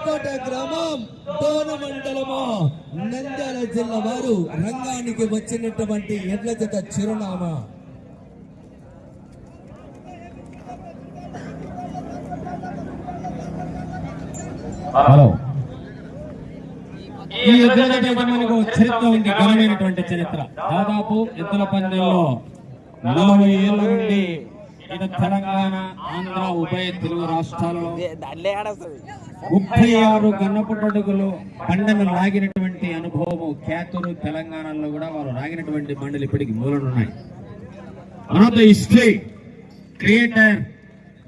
కొత్తకోట గ్రామం దోన మండలము. నంద్యాల జిల్లా వారు రంగానికి వచ్చినటువంటి ఎడ్ల జత చిరునామా. హలో. ఈ ఒక చరిత్ర ఉంది ఘనమైనటువంటి చరిత్ర. దాదాపు ఎద్దుల పందెంలో నలభై ఏళ్ళ నుండి ఇటు తెలంగాణ ఆంధ్ర ఉభయ తెలుగు రాష్ట్రాల్లో ఆడొస్తుంది. ముప్పై ఆరు గన్నపుటడుగులు బండను లాగినటువంటి అనుభవము ఖ్యాతులు తెలంగాణలో కూడా వారు లాగినటువంటి బండలు ఇప్పటికి మూలనున్నాయి one of the history creator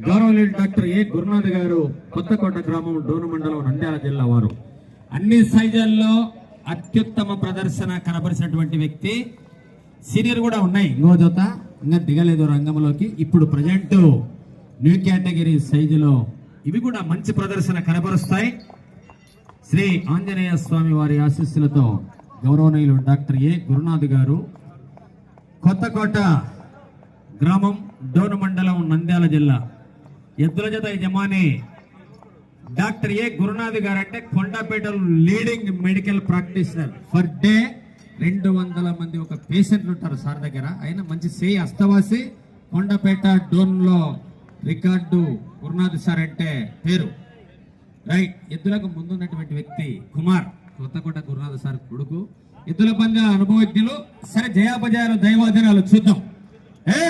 గౌరవనీయులు డాక్టర్ ఏ. గురునాథ్ గారు కొత్తకోట గ్రామం డోను మండలం నంద్యాల జిల్లా వారు. అన్ని సైజుల్లో అత్యుత్తమ ప్రదర్శన కనబరిచినటువంటి వ్యక్తి. సీనియర్ కూడా ఉన్నాయి. ఇంకో జత. ఇంకా దిగలేదు రంగంలోకి. ఇప్పుడు ప్రజెంట్ న్యూ కేటగిరీ సైజులో ఇవి కూడా మంచి ప్రదర్శన కనబరుస్తాయి. శ్రీ ఆంజనేయ స్వామి వారి ఆశీస్సులతో గౌరవనీయులు డాక్టర్ ఏ. గురునాథ్ గారు కొత్తకోట గ్రామం డోను మండలం నంద్యాల జిల్లా. ఎద్దుల జత యజమాని డాక్టర్ ఏ. గురునాథ్ గారు అంటే కొండపేటలో leading medical practitioner for day రెండు వందల మంది ఒక పేషెంట్లు ఉంటారు సార్ దగ్గర. ఆయన మంచి సేయి అస్తవాసి కొండపేట డోన్లో రికార్డు గురునాథ్ సార్ అంటే పేరు. రైట్ ఎద్దులకు ముందున్నటువంటి వ్యక్తి కుమార్. కొత్తకోట గురునాథ్ సార్ కొడుకు. ఎద్దుల పంద అనుభవజ్ఞులు. సరే జయాపజయాలు దైవాధీనాలు చూద్దాం. ఏ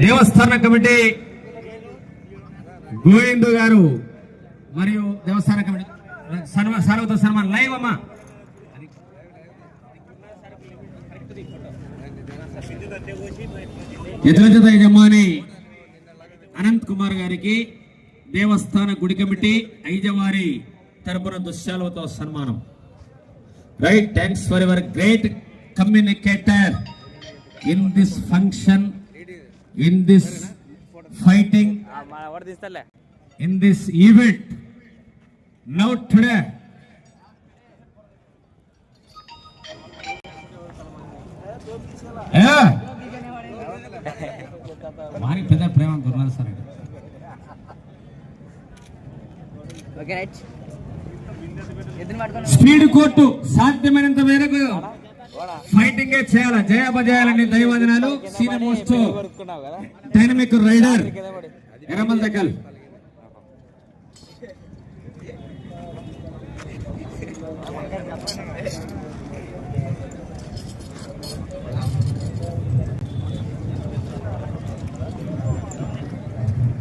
దేవస్థాన కమిటీ గోవిందు గారు మరియు దేవస్థాన కమిటీ సర్వత సన్మాన్ లైవ్ అమ్మా. ఎదురజత యజమాని అనంత్ కుమార్ గారికి దేవస్థాన గుడి కమిటీ ఐజవారి తరపున దుశ్శాలతో సన్మానం. Right thanks for your great communicator in this function. In this fighting మన ఎవరు తీస్తాలే in this event. Now today, Yeah. వారికి పెద్ద ప్రేమ గురునాథ్ సార్ అండి ఓకే రైట్ ఫైటింగ్ చేయాలి? జయాపజయాలని దైవజనాలు. సీనియర్ మోస్ట్ డైనమిక్ రైడర్ ఎరమల్ దగ్గర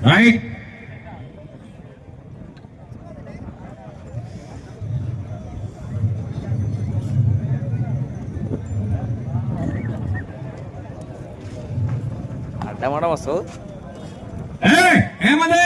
రైట్ టమాటా వస్తుంది ఏయ్, ఏమది?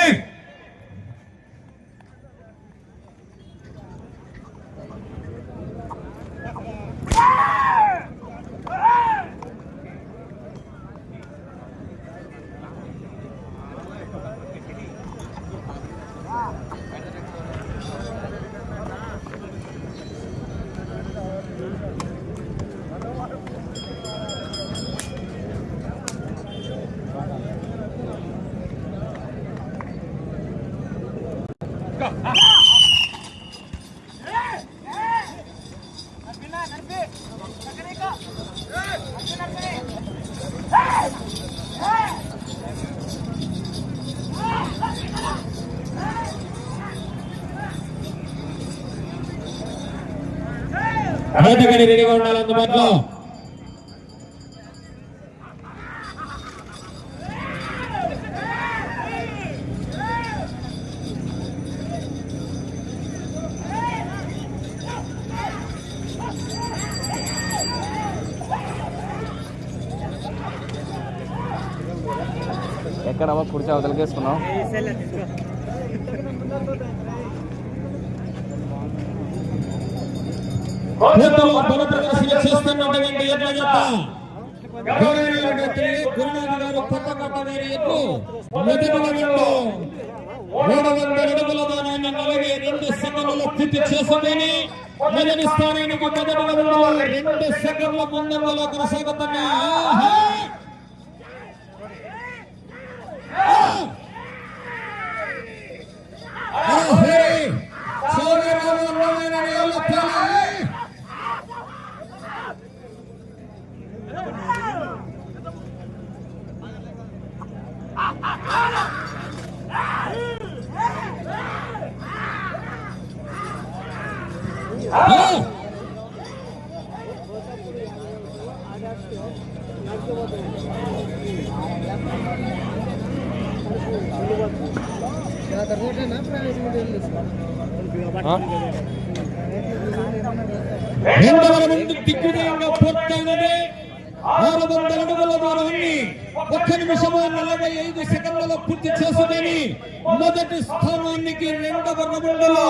వేటగాడి రెడీగా ఉండాలి అందుబాటులో. ఎక్కడమ్మా కుర్చీ అవతలకి వేసుకున్నావు పూర్తలో బల ప్రదర్శన చేస్తున్నటువంటి ఎడ్ల జత గౌరవనీయులైనటువంటి గురునాథ్ గారు మొదటి మూడు వందల అడుగుల నలభై రెండు సెకండ్లలో పూర్తి చేసుకుని మొదటి స్థానానికి మొదటి రెండు సెకండ్ల ముందంజలో కొనసాగుతున్నాయి. ఆ! రెండవ దిగ్విజయంగా ఆరు వందల అడుగుల దూరాన్ని ఒక్క నిమిషము నలభై ఐదు సెకండ్లలో పూర్తి చేసుకొని మొదటి స్థానానికి రెండవ రౌండ్లో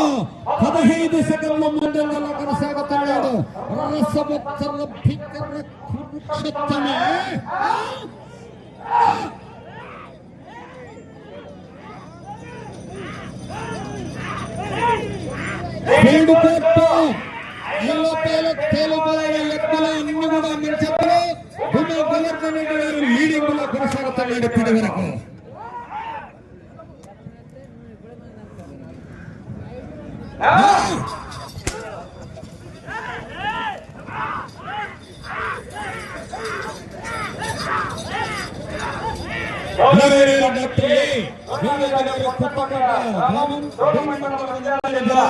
పదహైదు సెకండ్ల ముందంలో కొనసాగుతున్నాడు. రసవత్తర భీకర కురుక్షేత్రమే. ఏడు తేలిపోయిన ఎత్తులు అన్ని కూడా మించప్పుడు గోవర్ధన్ రెడ్డి గారు లీడింగ్ లో కొనసాగుతున్నాడు ఇప్పటి వరకు డాక్టర్ ఏ. వీరయ్య గారు కొత్తపేట గ్రామం భూమి మండలం నంద్యాల జిల్లా.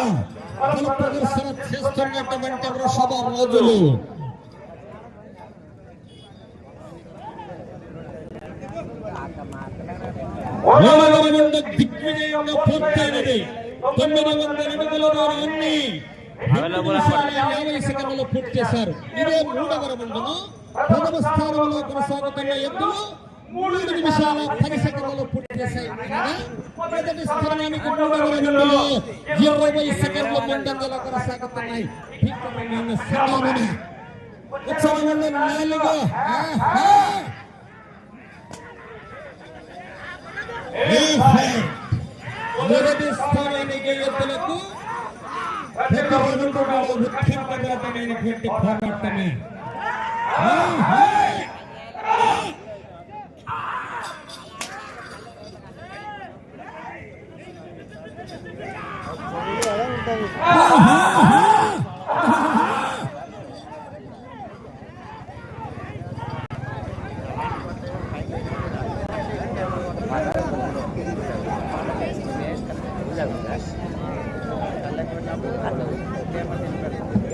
బల ప్రదర్శన చేస్తున్నటువంటి వృషభ రోజులు మూలవరముండ దిగ్విజయంగా పూర్తయినది. తొమ్మిది వందల రెండు నిమిషాల యాభై సెకండ్లలో పూర్తి చేశారు. ఇదే మూడవ రౌండ్ను ప్రథమ స్థానంలో కొనసాగుతున్న ఎద్దులు మూడు నిమిషాల పది సెకండ్లలో పూర్తి చేశాయి. మొదటి స్థానానికి మూడవ రౌండ్లో ఇరవై సెకండ్ల ముందంజలో కొనసాగుతున్నాయి. సంగ్రామం ఉత్సవంలో నాలుగు. మొదటి స్థానానికి ఎత్తులకు ప్రతి కూడా ఉత్కంఠభరితమైనటువంటి పోరాటమే ఆహా!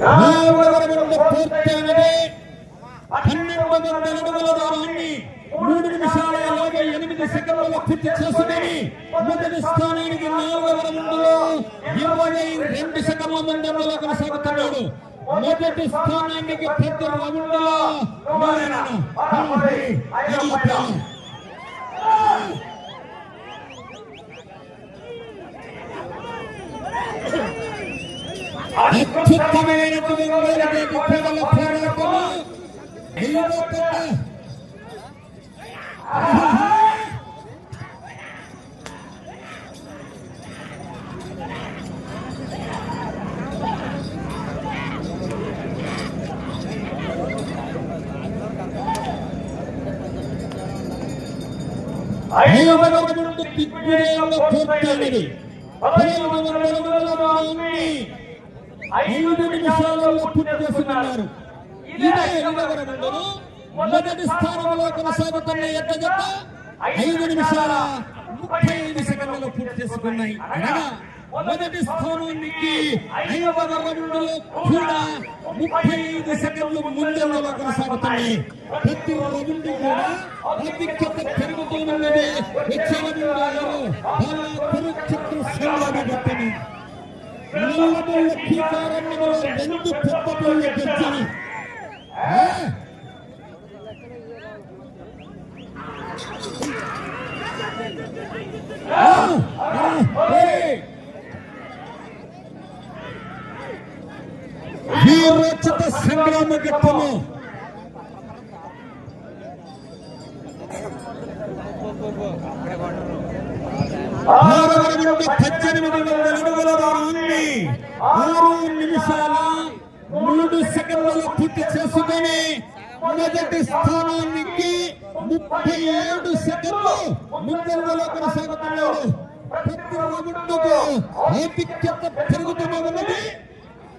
నాలుగవ రౌండ్ పూర్తయినది పన్నెండు వందల అడుగుల దూరాన్ని మూడు నిమిషాల యాభై ఎనిమిది సెకండ్లలో పూర్తి చేసుకుని మొదటి స్థానానికి నాలుగవ రౌండ్లో ఇరవై రెండు సెకండ్ల ముందంలో కొనసాగుతున్నాడు మొదటి స్థానానికి ప్రతి రౌండ్లో నారాయణ, నలభై, యాభై. అత్యుత్తమైనటువంటి ప్రజల పోరాటము ఐదో పెద్ద పూర్తయినది పదిహేను ఐదు నిమిషాలలో పూర్తి చేసుకున్నారు ఇదే ఐదవ మొదటి స్థానంలో కొనసాగుతున్న ఎట్ట జత ఐదు నిమిషాల ముప్పై ఐదు సెకండ్లలో పూర్తి చేసుకున్నాయి. అనగా మొదటి స్థానానికి ఐదవ రౌండ్లో కూడా ముప్పై ఐదు సెకండ్లు ముందంలో కొనసాగుతుంది ప్రతి రౌండ్ కూడా ఆధిక్యత పెరుగుతూ ఉన్నది వచ్చే రౌండ్లో బాగా నల్లబొల్ల రెండు వీరోచిత సంగ్రామ ఘట్టము ఆరవ రౌండ్ పద్దెనిమిది వందల అడుగుల దూరాన్ని ఆరు నిమిషాల మూడు సెకండ్లలో పూర్తి చేసుకొని మొదటి స్థానానికి ముప్పై ఏడు సెకండ్లు ముందంజలో కొనసాగుతున్నాడు. ప్రతి రౌండ్కు ఆధిక్యత పెరుగుతున్నది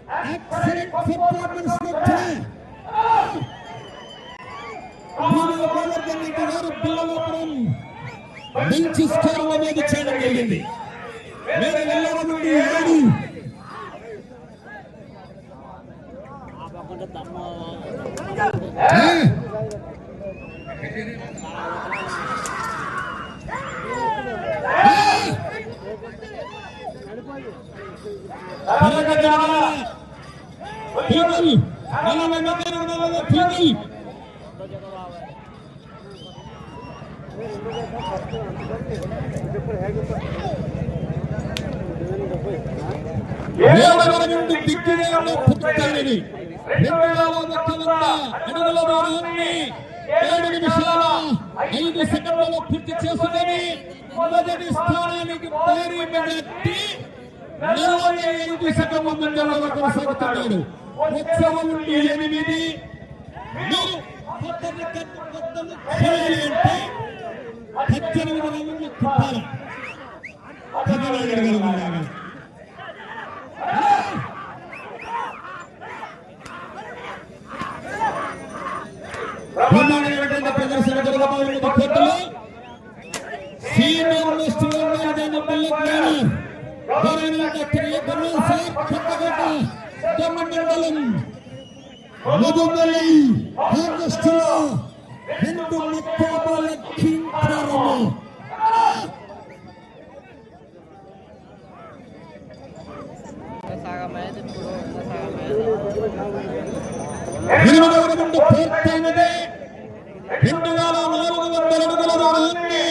పర్ఫార్మెన్స్ గోవర్ధన్ రెడ్డి గారు పిల్లలపురం మంచి స్కోర్ నమోదు చేయడం జరిగింది. వేరే వెళ్ళడం నుండి ఏడు ఆ? నలభై మంది ఉండాలి, పీపుల్. ఏడవ నుండి దిగ్విజయంలో పూర్తయినది రెండు వేల ఒక్క వంద అడుగుల దూరాన్ని ఏడు నిమిషాల ఐదు సెకండ్లలో పూర్తి చేసుకొని మొదటి స్థానానికి భారీ మెజార్టీ నలభై ఐదు సెకండ్ల ముందంలో కొనసాగుతున్నాడు. ఉత్సవం నుండి ఎనిమిది మీరు కొత్త రికార్డు కొత్తలు చేయాలి అంటే పద్దెనిమిది రౌండ్లు తిప్పాలి పదిహేడు అడుగులు ఉండాలి. బ్రహ్మాండమైనటువంటి ప్రదర్శన జరగబోతున్న కోర్టులో సీనియర్ మోస్ట్ మైదానం పిల్లలు గౌరవనీయ doctor A Barman sir Kothakota దొమ్మ మండలం మధుమలి హార్వెస్ట్లో రెండు ముక్కాబాల కింకారము ఎనిమిదవ రౌండ్ పూర్తయినది. రెండు వేల నాలుగు వందల అడుగుల దూరాన్ని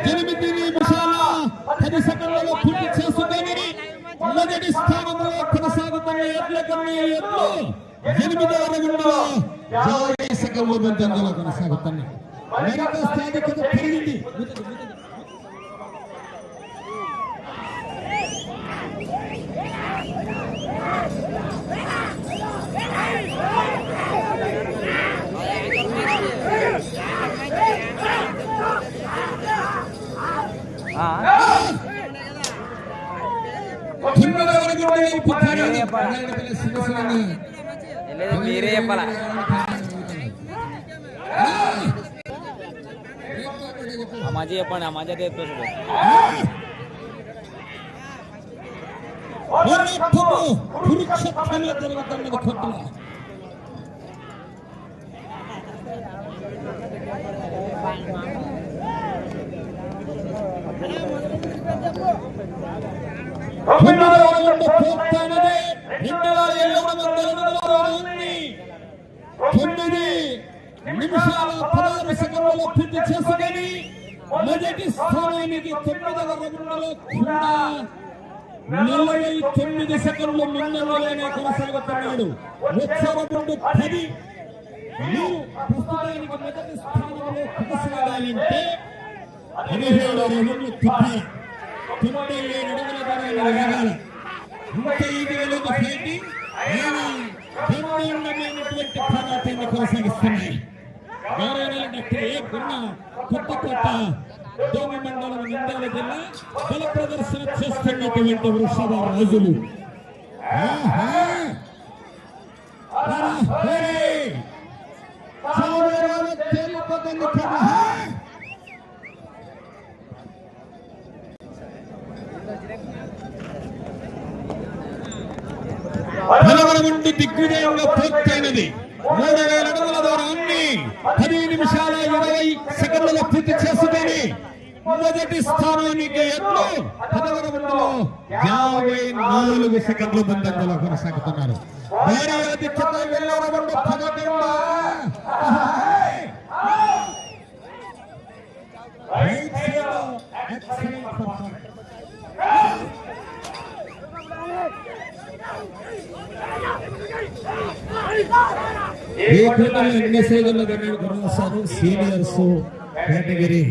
ఎనిమిది నిమిషాల పది సెకండ్లలో పూర్తి చేసుకొని మొదటి ఎనిమిదవ రౌండ్లో యాభై సెకండ్ల ముందంజలో కొనసాగుతున్నాయి మరొక స్థానికత పెరిగింది. ಹಿರಿಯಪ್ಪಲ माझी आपण माझ्या देत बसतो నిమిషాల పదహారు సెకండ్లలో పూర్తి చేసుకొని మొదటి స్థానానికి తొమ్మిదవ రౌండ్లో కూడా నలభై తొమ్మిది సెకండ్లు మిన్నలోనే కొనసాగుతున్నాడు. ఉత్సవ నుండి పది. మీరు ప్రస్తుతానికి మొదటి స్థానంలో కొనసాగాలంటే పదిహేడు రౌండ్లు తిప్పాలి తొంభై ఏడు అడుగుల దూరాన్ని వేగాలి ఇంకా ఐదు వేలకు ఫైటింగ్ ఆయన బ్రహ్మాండమైనటువంటి పోరాటాన్ని కొనసాగిస్తున్నాయి. గౌరవనీయ డాక్టర్ ఏ గున్న కొత్త కొత్త దోమి మండలం నిందాల జిల్లా బల ప్రదర్శన చేస్తున్నటువంటి వృషభ రాజులు. దిగ్విజయంగా పూర్తయినది. మూడు వేల అడుగుల దూరాన్ని పది నిమిషాల ఇరవై సెకండ్లలో పూర్తి చేసుకొని మొదటి స్థానానికి ఎట్లు పదవర ముందులో యాభై నాలుగు సెకండ్ల ముందంజలో కొనసాగుతున్నారు. భారీ ಏಕೃತರು ಎಣ್ಣೆ ಸೇವನೆ ಗಣೇಶರು ಸೀನಿಯರ್ಸು ಕ್ಯಾಟಗರಿ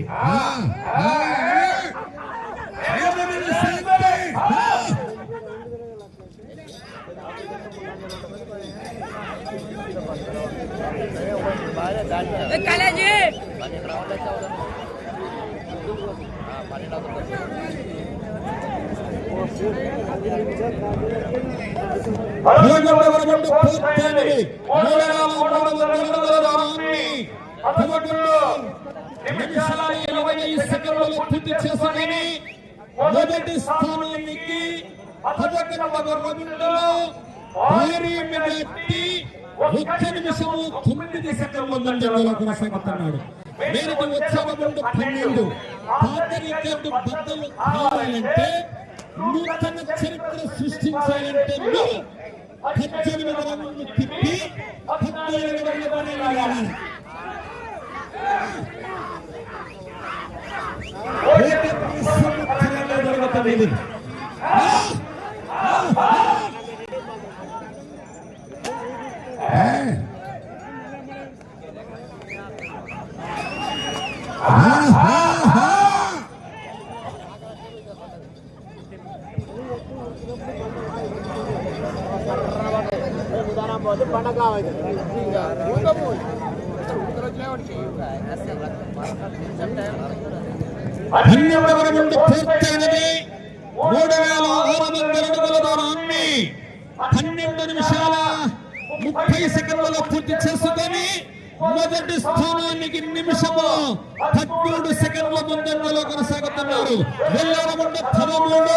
ಕಾಲೇಜಿ కేటగిరీ ఆ, ఆ, ఆ. పదకొండవ పదకొండు నిమిషాల ఇరవై ఐదు పూర్తి మొదటి స్థానానికి పదకొండవ రౌండ్లో భారీ మెజార్టీ ఒక్క నిమిషము తొమ్మిది సెకండ్ల ముందంజలో కొనసాగుతున్నాడు మేరకు పన్నెండు పాత రికార్డు బద్దలు కావాలంటే నూతన చరిత్ర సృష్టించాలంటే మీరు పద్దెనిమిది రౌండ్లు తిప్పి పద్దెనిమిది రౌండ్లు వెళ్ళాలి ఏకత్వ సంవత్సరంలో జరుగుతున్నది పన్నెండవ రౌండ్ పూర్తయినది మూడు వేల ఆరు వందల అడుగుల దూరాన్ని పన్నెండు నిమిషాల ముప్పై సెకండ్లలో పూర్తి చేసుకొని మొదటి స్థానానికి నిమిషము పద్మూడు సెకండ్ల ముందంజలో కొనసాగుతున్నారు. వెళ్ళాల పదమూడు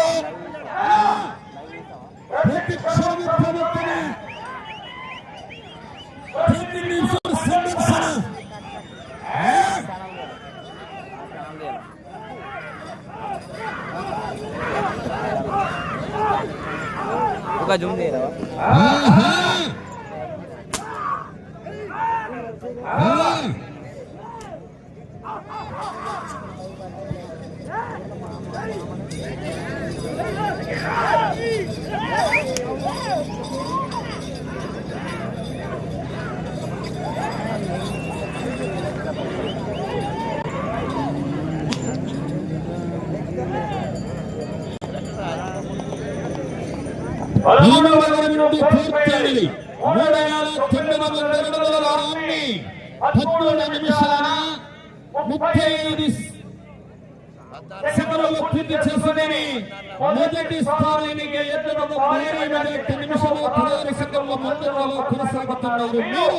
होगा झूम పదమూడవ మూడు వేల తొమ్మిది వందల అడుగుల దూరాన్ని పదమూడు నిమిషాల ముప్పై ఐదు సెకండ్లలో పూర్తి చేసుకుని మొదటి స్థానానికి పదహారు సెకండ్ల ముందులో కొనసాగుతున్నారు. మీరు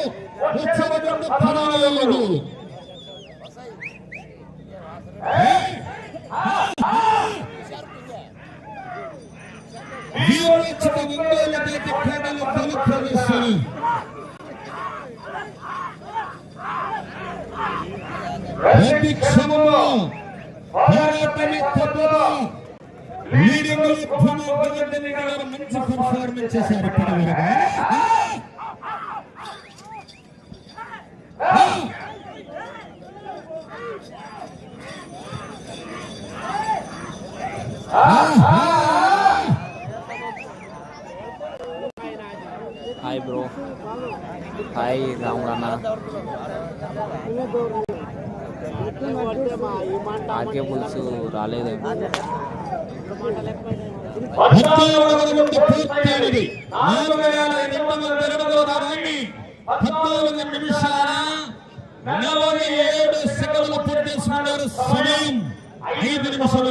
వీరోచిత ఒంగోలు జాతి క్రీడలు తొలి ప్రదర్శన పోరాటమే తప్పదు లీడింగ్ గారు మంచి పర్ఫార్మెన్స్ చేశారు ఆ! ఆహా! హాయ్ బ్రో హాయ్ రాముడు అన్న ఆర్కే పులుసు రాలేదు పద్నాలుగు నుండి పూర్తయినది నాలుగు వేల రెండు వందల అడుగుల దూరాన్ని పద్నాలుగు నిమిషాల నలభై ఏడు సెకండ్లు పూర్తి సమయం ఐదు నిమిషాలు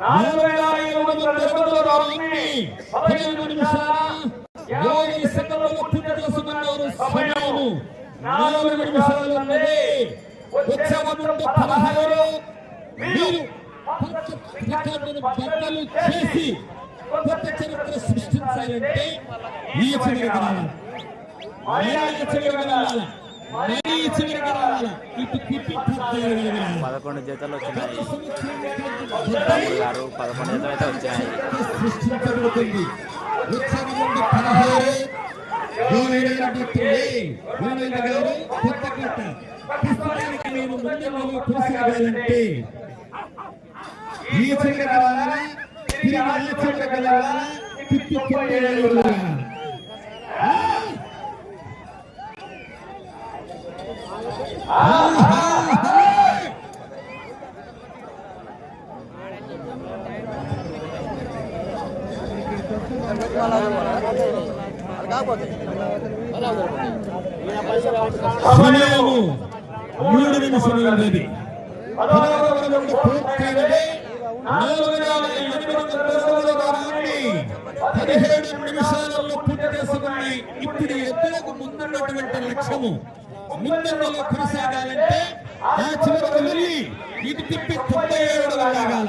నాలుగు వేల ఐదు వందల డెబ్బై రావుని పదహైదు నిమిషాల యాభై సెకండ్లు పూర్తి చేసుకున్నారు సమయము చేసి కొత్త చరిత్ర సృష్టించాలంటే ఈ చివరికి రావాలి ఈ పదకొండు జతలు వచ్చినాయి. గారు పదకొండు జతలు అయితే వచ్చాయి సృష్టించబడుతుంది. ఈ చివరికి రావాలా? తిరిగి ఆ చివరికి వెళ్ళాలా తిప్పి సమయము మూడు నిమిషములు ఉండేది పదహారవరముడు పూర్తయినది నాలుగు పదిహేడు నిమిషాలలో పూర్తి చేసుకున్నాయి. ఇప్పుడు ఎత్తులకు ముందున్నటువంటి లక్ష్యము ముంచంలో కొనసాగాలంటే ఆ చివరికి మళ్ళీ ఇటు తిప్పి తొంభై ఏడు లాగాల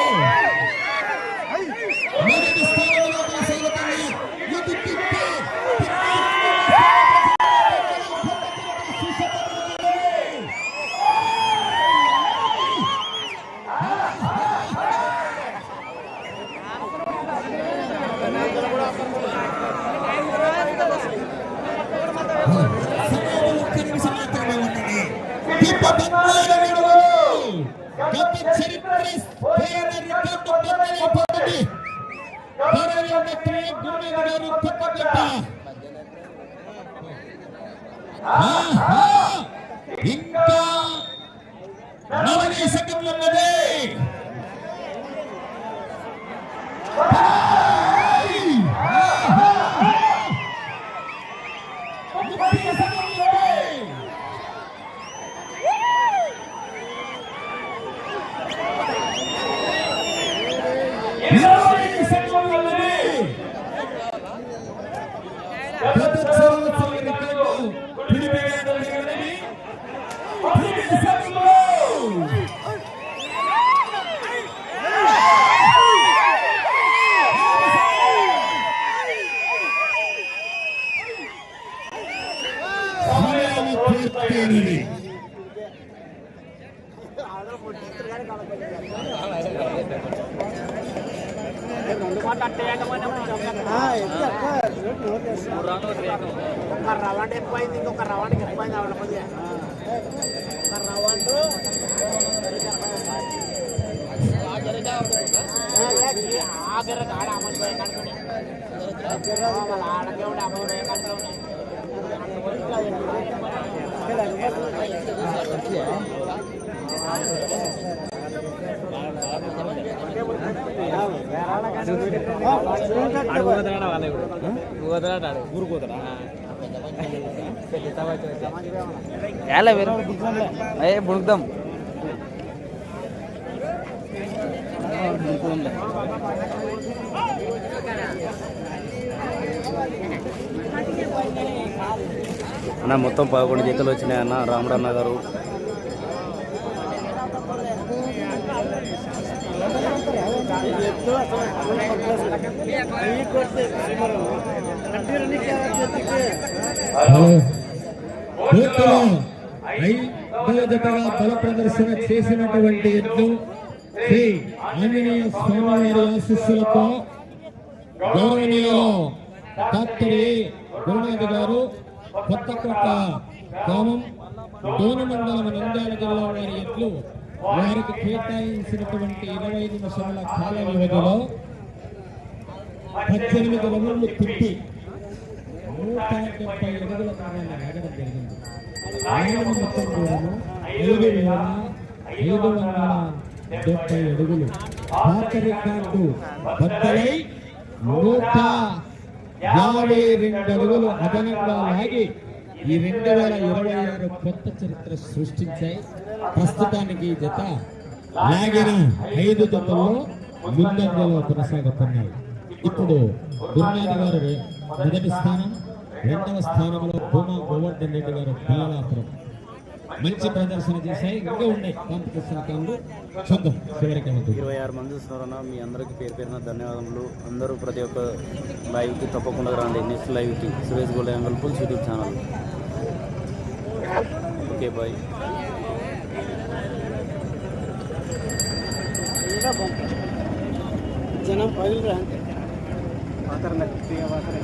అడుగుతున్నాడు వాళ్ళ ఇప్పుడు నువ్వు వదలాడు ఊరుకోతున్నాడు ఎలా వేరు ఏ బుణుకుదాం అన్న మొత్తం పదకొండు జీతలు వచ్చినాయి అన్న రామడన్న గారు హలో బూత్లో ఐదో జతగా బల ప్రదర్శన చేసినటువంటి ఎద్దు శ్రీ ఆంజనేయ స్వామివారి ఆశీస్సులతో గౌరవనీయులు డాక్టర్ గురునాథ్ గారు కొత్తకోట గ్రామం డోను మండలం నంద్యాల జిల్లా వారి ఎడ్లు వారికి కేటాయించినటువంటి ఇరవై నిమిషాల కాల వ్యవధిలో పద్దెనిమిది రౌండ్లు తిప్పి నూట డెబ్బై అడుగుల దూరాన్ని లాగడం జరిగింది. ఆయన మొత్తం దూరము ఐదు వేల ఐదు వందల డెబ్బై అడుగులు. భారత రికార్డు బద్దలై నూట యాభై రెండు అడుగులు అదనంగా లాగి ఈ రెండు వేల ఇరవై ఆరు కొత్త చరిత్ర సృష్టించాయి. ప్రస్తుతానికి ఈ జత లాగిన ఐదు జతల్లో ముందంజలో కొనసాగుతున్నాయి. ఇప్పుడు గురునాథ్ గారు మొదటి స్థానం రెండవ స్థానంలో భూమా గోవర్ధన్ రెడ్డి గారు పిల్లలాపురం. మంచి ప్రదర్శన చేశాయి. ఇంకా ఉన్నాయి కాంపిటీషన్ కాళ్ళు చూద్దాం చివరికి. ఇరవై ఆరు మంది చూస్తున్నారన్న మీ అందరికీ పేరు పేరున ధన్యవాదములు. అందరూ ప్రతి ఒక్క లైవ్కి తప్పకుండా రండి. నెక్స్ట్ లైవ్కి Suresh gold angle pulls YouTube channel. Okay bye. జనం పగిలిరా? అంతే వాతర